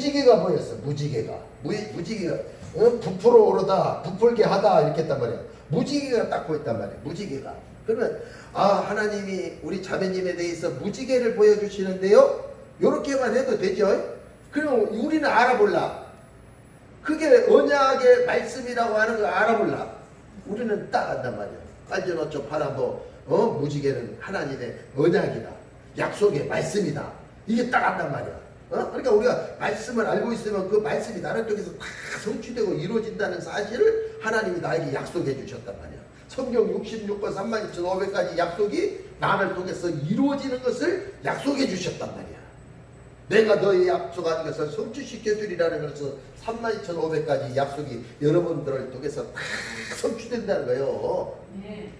무지개가 보였어. 무지개가. 무, 무지개가. 어? 부풀어 오르다, 부풀게 하다 이렇게 했단 말이야. 무지개가 딱 보였단 말이야. 무지개가. 그러면 아 하나님이 우리 자매님에 대해서 무지개를 보여주시는데요. 요렇게만 해도 되죠. 그럼 우리는 알아볼라. 그게 언약의 말씀이라고 하는 거 알아볼라. 우리는 딱 안단 말이야. 빨전 어쩌 파란보 어 무지개는 하나님의 언약이다. 약속의 말씀이다. 이게 딱 안단 말이야. 어? 그러니까 우리가 말씀을 알고 있으면 그 말씀이 나를 통해서 다 성취되고 이루어진다는 사실을 하나님이 나에게 약속해 주셨단 말이야. 성경 66권 32,500가지 약속이 나를 통해서 이루어지는 것을 약속해 주셨단 말이야. 내가 너의 약속한 것을 성취시켜 주리라는 것은 32,500가지 약속이 여러분들을 통해서 다 성취된다는 거예요. 네.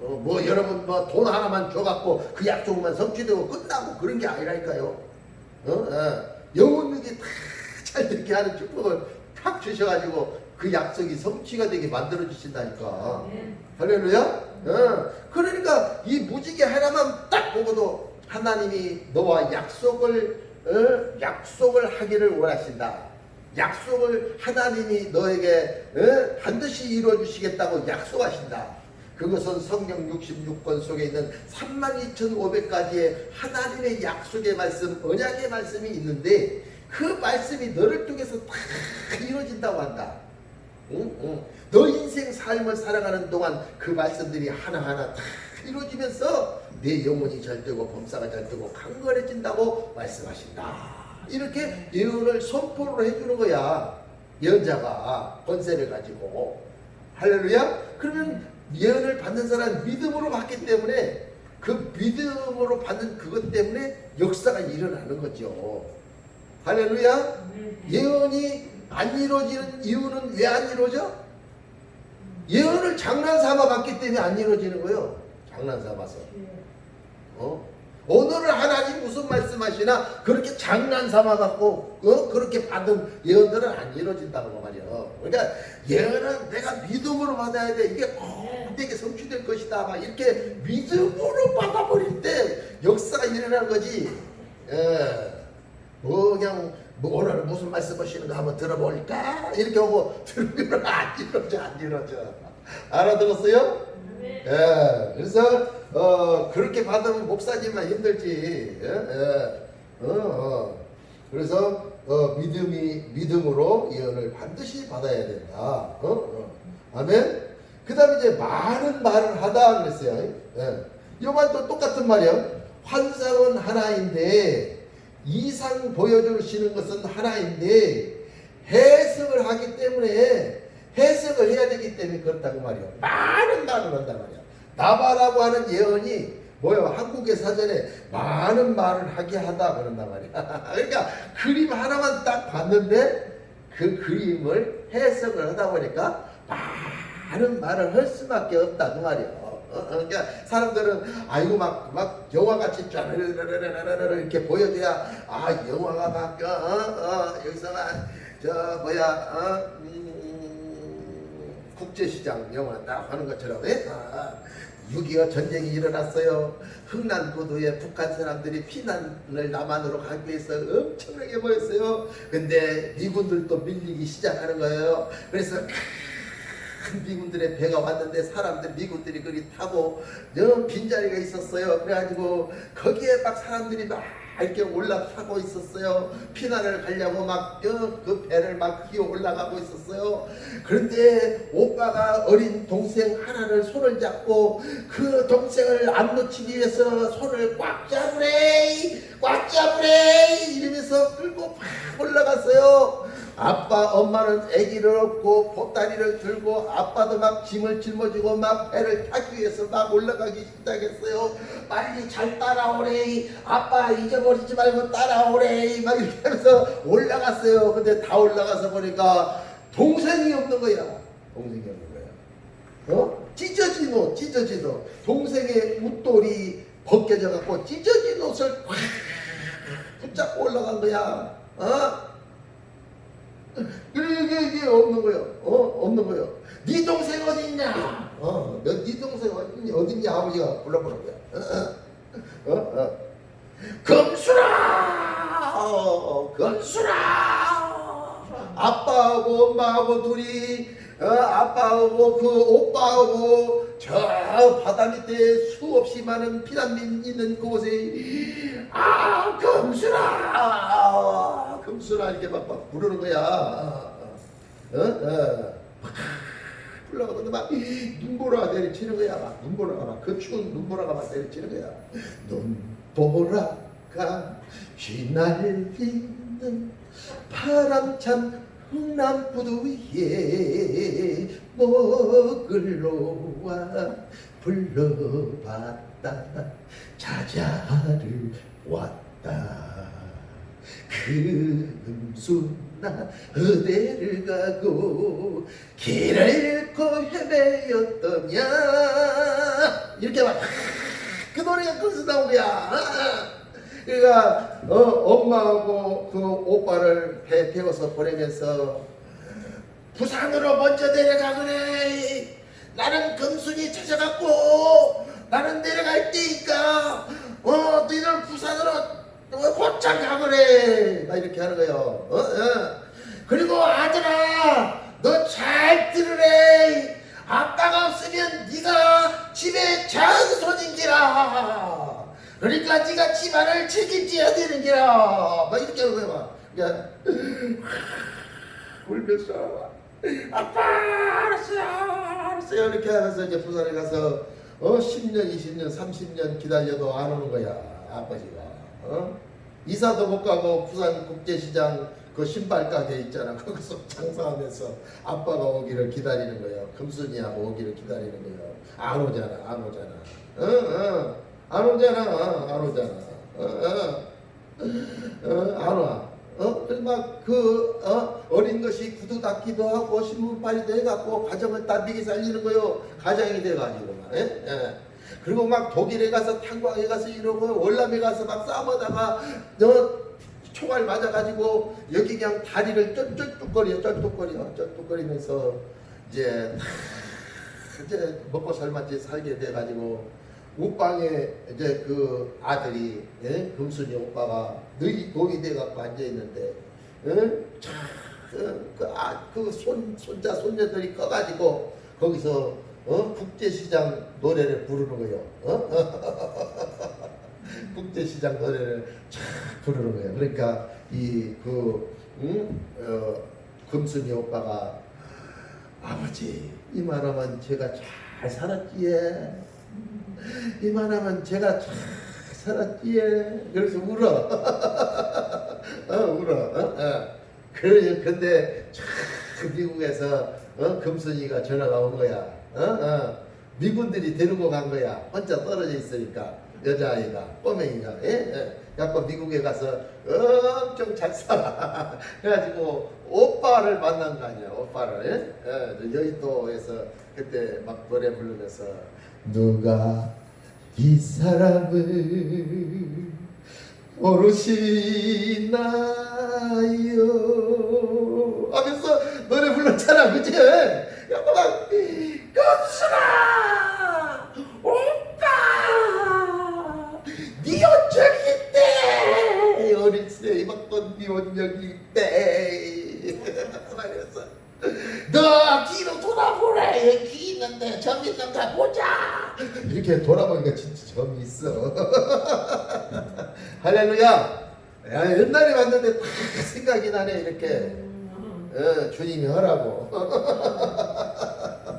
어, 뭐 여러분 뭐 돈 하나만 줘갖고 그 약속만 성취되고 끝나고 그런 게 아니라니까요. 어? 어. 영혼력이 다 잘 되게 하는 축복을 탁 주셔가지고 그 약속이 성취가 되게 만들어 주신다니까. 네. 할렐루야. 어. 그러니까 이 무지개 하나만 딱 보고도 하나님이 너와 약속을 어? 약속을 하기를 원하신다. 약속을 하나님이 너에게 어? 반드시 이루어 주시겠다고 약속하신다. 그것은 성경 66권 속에 있는 32,500가지의 하나님의 약속의 말씀, 언약의 말씀이 있는데 그 말씀이 너를 통해서 다 이루어진다고 한다. 응? 응. 너 인생 삶을 살아가는 동안 그 말씀들이 하나하나 다 이루어지면서 내 영혼이 잘 되고 범사가 잘 되고 강건해진다고 말씀하신다. 이렇게 예언을 선포를 해주는 거야. 예언자가 권세를 가지고 할렐루야. 그러면 예언을 받는 사람 믿음으로 받기 때문에 그 믿음으로 받는 그것 때문에 역사가 일어나는 거죠. 할렐루야. 네. 예언이 안 이루어지는 이유는 왜 안 이루어져? 예언을 장난 삼아 받기 때문에 안 이루어지는 거예요. 장난 삼아서. 어? 오늘은 하나님 무슨 말씀하시나 그렇게 장난 삼아 갖고 어? 그렇게 받은 예언들은 안 이루어진다고 말이에요. 그러니까 예언은 내가 믿음으로 받아야 돼. 이게 꼭 내게 성취될 것이다. 막 이렇게 믿음으로 받아버릴 때 역사가 일어나는 거지. 예. 뭐 그냥 뭐 오늘 무슨 말씀 하시는가 한번 들어볼까 이렇게 하고 들으면 안 이루어져 안 이루어져 알아들었어요? 네. 예 그래서 어 그렇게 받으면 목사님만 힘들지 예? 예. 어, 어. 그래서 어 믿음이 믿음으로 예언을 반드시 받아야 된다 어? 어. 아멘 그 다음에 이제 많은 말을 하다 그랬어요 예. 이 말도 똑같은 말이야 환상은 하나인데 이상 보여주시는 것은 하나인데 해석을 하기 때문에 해석을 해야 되기 때문에 그렇다고 말이요. 많은 말을 한단 말이야. 나바라고 하는 예언이 뭐요? 한국의 사전에 많은 말을 하게 하다 그런단 말이야. 그러니까 그림 하나만 딱 봤는데 그 그림을 해석을 하다 보니까 많은 말을 할 수밖에 없다 그 말이야. 어, 어, 그러니까 사람들은 아이고 막 막 영화같이 쫙르르르르르 이렇게 보여줘야 아 영화가 막 어, 어, 여기서만 저 뭐야 어, 음, 국제시장 영화 딱 하는 것처럼 예? 아, 6.25 전쟁이 일어났어요. 흥남고도에 북한 사람들이 피난을 남한으로 가기 위해서 엄청나게 모였어요. 근데 미군들도 밀리기 시작하는 거예요. 그래서 큰 미군들의 배가 왔는데 사람들 미군들이 거기 타고 빈자리가 있었어요. 그래가지고 거기에 막 사람들이 막 이렇게 올라타고 있었어요. 피난을 가려고 막 그 배를 막 기어 올라가고 있었어요. 그런데 오빠가 어린 동생 하나를 손을 잡고 그 동생을 안 놓치기 위해서 손을 꽉 잡으래, 꽉 잡으래 이러면서 끌고 팍 올라갔어요. 아빠 엄마는 아기를 업고 보따리를 들고 아빠도 막 짐을 짊어지고 막 배를 타기 위해서 막 올라가기 시작했어요. 빨리 잘 따라오래. 아빠 잊어버리지 말고 따라오래. 막 이렇게 하면서 올라갔어요. 근데 다 올라가서 보니까 동생이 없는 거야. 동생이 없는 거야. 어? 찢어진 옷. 동생의 웃돌이 벗겨져 갖고 찢어진 옷을 꽉 붙잡고 올라간 거야. 어? 이게, 이게, 없는 거예요. 어? 없는 거예요. 네 동생 어디 있냐? 어, 너, 네 동생 어디 있냐? 어디 있냐? 아버지가 불러보는 거야. 어? 어? 어? 어? 금수라! 어, 금수라! 아빠하고 엄마하고 둘이 어, 아빠하고 그 오빠하고 저 바다 밑에 수없이 많은 피난민 있는 그곳에 아 아, 금순아 이렇게 막, 막 부르는 거야 어? 어? 불러가는데 막 눈보라가 내리치는 거야 막 눈보라가 막그 추운 눈보라가 막 내리치는 거야 눈보라가 휘날리는 바람찬 흥남부두 위에 먹을러 와 불러봤다 자자를 왔다 금 수나 어디를 가고 길을 잃고 헤매였더냐? 이렇게 막 그 노래가 거기서 나온 거야 그러니까 어, 엄마하고 그 오빠를 배 태워서 보내면서 부산으로 먼저 내려가 그래. 나는 금순이 찾아갔고 나는 내려갈 테니까 어 너희들 부산으로 어, 곧장 가 그래 막 이렇게 하는 거예요. 어? 어. 그리고 아들아 너 잘 들으래. 아빠가 없으면 네가 집에 장손인기라. 그러니까 네가 집안을 책임져야 되는기라. 막 이렇게 하는 거야 막. 그러니까 울면서 아빠 알았어요 알았어요. 이렇게 하면서 이제 부산에 가서 어 10년 20년 30년 기다려도 안 오는 거야 아버지가 어 이사도 못 가고 부산 국제시장 그 신발 가게 있잖아 거기서 장사하면서 아빠가 오기를 기다리는 거예요 금순이하고 오기를 기다리는 거예요 안 오잖아 안 오잖아 어 어 안 오잖아 안 오잖아 어어안 와. 어? 막그 어? 어린 것이 구두 닦기도 하고 신문팔이도 해갖고 가정을 단비게 살리는 거요 가정이 돼가지고 막 예? 예. 그리고 막 독일에 가서 탄광에 가서 이러고 월남에 가서 막 싸우다가 너 총알 맞아가지고 여기 그냥 다리를 쩔쩔뚝거려 쩔뚝거려 쩔뚝거리면서 이제 다 이제 먹고 살맛지 살게 돼가지고 옷방에 이제 그 아들이 예? 금순이 오빠가 너희 독이 돼갖고 앉아 있는데 그, 그손 손자 손녀들이 꺼가지고 거기서 어? 국제시장 노래를 부르는 거예요. 어? 국제시장 노래를 쫙 부르는 거예요. 그러니까 이그 음? 어, 금순이 오빠가 아버지 이만하면 제가 잘 살았지에 이만하면 제가 잘 살았지에 그래서 울어 어, 울어 어? 어. 그래 근데 참 미국에서 어? 금순이가 전화가 온 거야 어? 어. 미군들이 데리고 간 거야 혼자 떨어져 있으니까 여자아이가 꼬맹이가 예? 예. 약간 미국에 가서 엄청 잘 살아 그래가지고 오빠를 만난 거 아니야 오빠를 예? 예. 여의도에서 그때 막 노래 부르면서 누가 이 사람을 모르시나요 하면서 노래 불렀잖아 그치? 약간 막 금순아 오빠! 네 온적이 있대! 어릴 때 입었던 네 온적이 있대! 말했어. 너 뒤로 돌아보래! 귀 있는데 점 있는가 보자! 이렇게 돌아보니까 진짜 점이 있어. 할렐루야! 야, 옛날에 왔는데 딱 생각이 나네 이렇게. 어, 주님이 하라고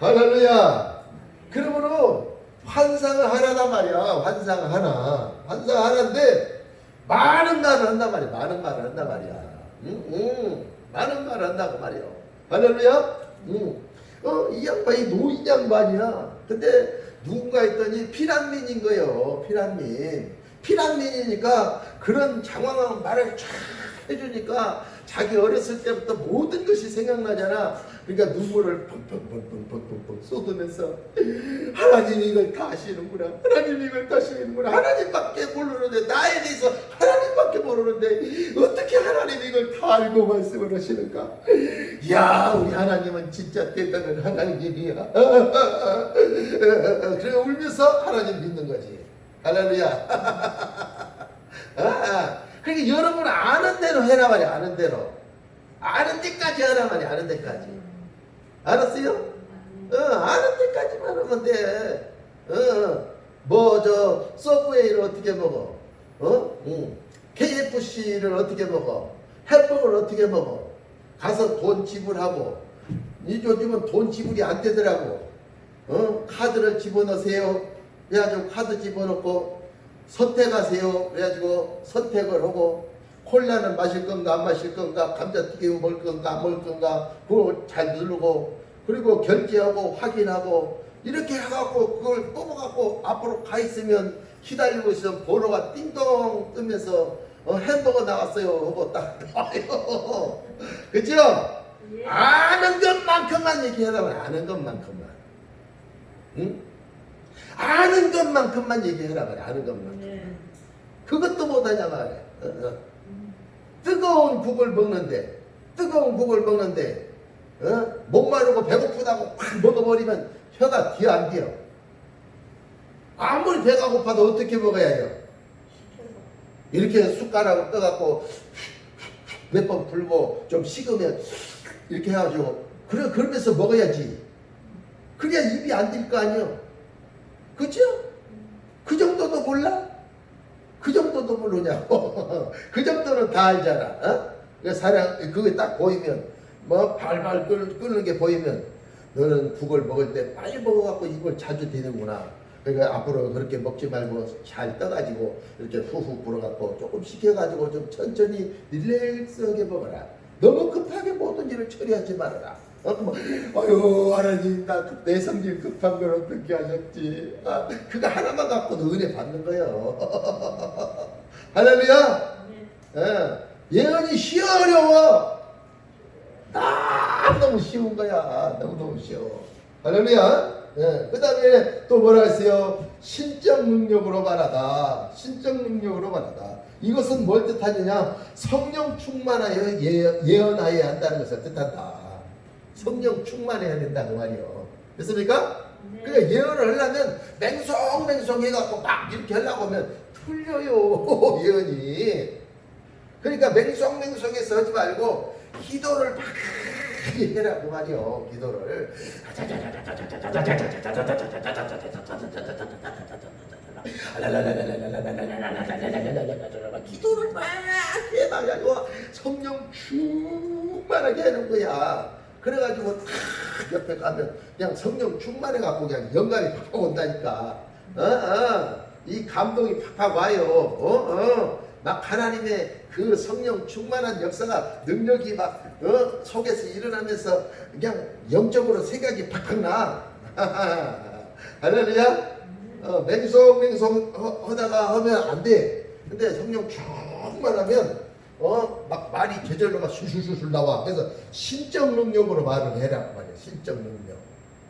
할렐루야. 그러므로 환상을 하나단 말이야. 환상 하나. 환상 하나인데 많은 말을 한단 말이야. 많은 말을 한단 말이야. 응? 응. 많은 말을 한다고 말이야. 할렐루야. 응. 어, 이 양반이 노인 양반이야. 근데 누군가 했더니 피란민인 거예요. 피란민. 피란민이니까 그런 장황한 말을 쫙 해주니까 자기 어렸을 때부터 모든 것이 생각나잖아. 그러니까 눈물을 펑펑펑펑펑펑 쏟으면서 하나님 이걸 다 아시는구나. 하나님 이걸 다 아시는구나. 하나님밖에 모르는데 나에 대해서 하나님밖에 모르는데 어떻게 하나님 이걸 다 알고 말씀을 하시는가? 야 우리 하나님은 진짜 대단한 하나님이야. 그래 울면서 하나님 믿는 거지. 할렐루야. 아, 그러니까 여러분 아는 대로 해라 말이야. 아는 대로. 아는 데까지 하라 말이야. 아는 데까지. 알았어요? 어, 아는 데까지만 하면 돼. 어, 뭐, 저, 서브웨이를 어떻게 먹어? 어? 응. KFC를 어떻게 먹어? 햄버거를 어떻게 먹어? 가서 돈 지불하고. 이 요즘은 돈 지불이 안 되더라고. 어? 카드를 집어넣으세요. 그래가지고 카드 집어넣고 선택하세요. 그래가지고 선택을 하고 콜라는 마실 건가 안 마실 건가 감자튀김 먹을 건가 안 먹을 건가 그거 잘 누르고 그리고 결제하고 확인하고 이렇게 해갖고 그걸 뽑아갖고 앞으로 가 있으면 기다리고 있으면 번호가 띵동 뜨면서 어, 햄버거 나왔어요 하고 딱 나와요 그죠? 예. 아는 것만큼만 얘기하라고 아는 것만큼만 응? 아는 것만큼만 얘기하라 그래 아는 것만 네. 그것도 못하냐 말이야 어, 어. 뜨거운 국을 먹는데 뜨거운 국을 먹는데 어? 목 마르고 배고프다고 확 먹어버리면 혀가 뒤어 안 뒤어 아무리 배가 고파도 어떻게 먹어야 해요. 이렇게 숟가락을 떠갖고 몇 번 불고 좀 식으면 이렇게 해가지고 그래 그러면서 먹어야지 그래야 입이 안 될 거 아니요 그죠? 그 정도도 몰라? 그 정도도 모르냐고 그 정도는 다 알잖아 어? 그 사람 그게 딱 보이면 뭐 발발 끓, 끓는 게 보이면 너는 국을 먹을 때 빨리 먹어갖고 입을 자주 대는구나 그러니까 앞으로 그렇게 먹지 말고 잘 떠가지고 이렇게 후후 불어갖고 조금 식혀가지고 좀 천천히 릴렉스하게 먹어라 너무 급하게 모든 일을 처리하지 말아라 아유 하나님 나내 성질 급한 걸 어떻게 하셨지? 아, 그거 하나만 갖고도 은혜 받는 거예요. 할렐루야! 네. 예, 예언이 쉬워 어려워? 너무너무 쉬운 거야. 너무너무 쉬워. 할렐루야! 예, 그 다음에 또 뭐라 했어요? 신적 능력으로 말하다. 신적 능력으로 말하다. 이것은 뭘 뜻하느냐? 성령 충만하여 예, 예언하여야 한다는 것을 뜻한다 성령 충만해야 된다 그 말이요 됐습니까? 네. 그러니까 예언을 하려면 맹성맹성 해갖고 막 이렇게 하려고 하면 틀려요 예언이 그러니까 맹성맹성해서 하지 말고 기도를 많이 해라 그 말이요 기도를 기도를 막 해봐가지고 성령 충만하게 하는 거야 그래가지고 탁 옆에 가면 그냥 성령 충만해갖고 그냥 영감이 팍팍 온다니까 어, 어. 이 감동이 팍팍 와요 어, 어. 막 하나님의 그 성령 충만한 역사가 능력이 막 어? 속에서 일어나면서 그냥 영적으로 생각이 팍팍 나 할렐루야 어, 하- 하다가 하면 안 돼. 근데 성령 충만하면 어, 막 말이 저절로가 술술술술 나와. 그래서 신적 능력으로 말을 해라 그 말이야. 신적 능력.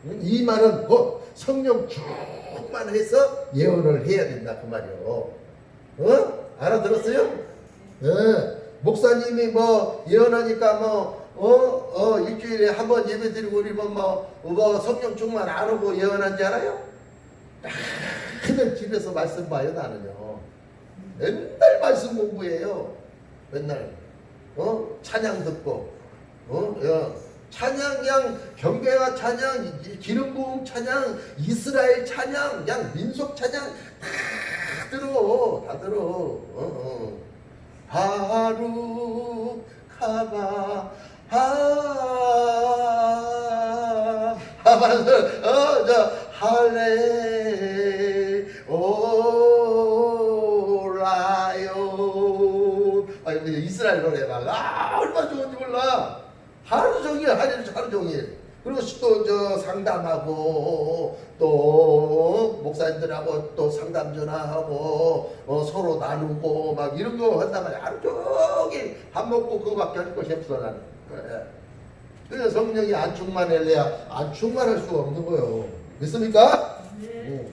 응? 이 말은 곧 성령 충만해서 예언을 해야 된다 그 말이요. 어? 알아들었어요? 네. 목사님이 뭐 예언하니까 뭐 어, 어, 일주일에 한 번 예배 드리고 우리면 뭐, 뭐 성령 충만 안 하고 예언한 줄 알아요? 맨날 집에서 말씀 봐요 나는요 맨날 말씀 공부해요 맨날 어 찬양 듣고 어 야, 찬양 그냥 경배와 찬양 이- 기름 부음 찬양 이스라엘 찬양 그냥 민속 찬양 다 들어 다 들어 어, 어. 카바 하 하면서 어저 할레 아 이거 이스라엘 노래 막아 얼마나 좋은지 몰라 하루 종일 하루 하루 종일 그리고 또 저 상담하고 또 목사님들하고 또 상담 전화하고 어, 서로 나누고 막 이런 거 한단 말이야 하루 종일 밥 먹고 그거밖에 할 것이 없어 나는 예. 그래서 성령이 안 충만할래야 안 충만할 수가 없는 거예요. 믿습니까? 네.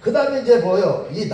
그 다음에 이제 뭐요? 이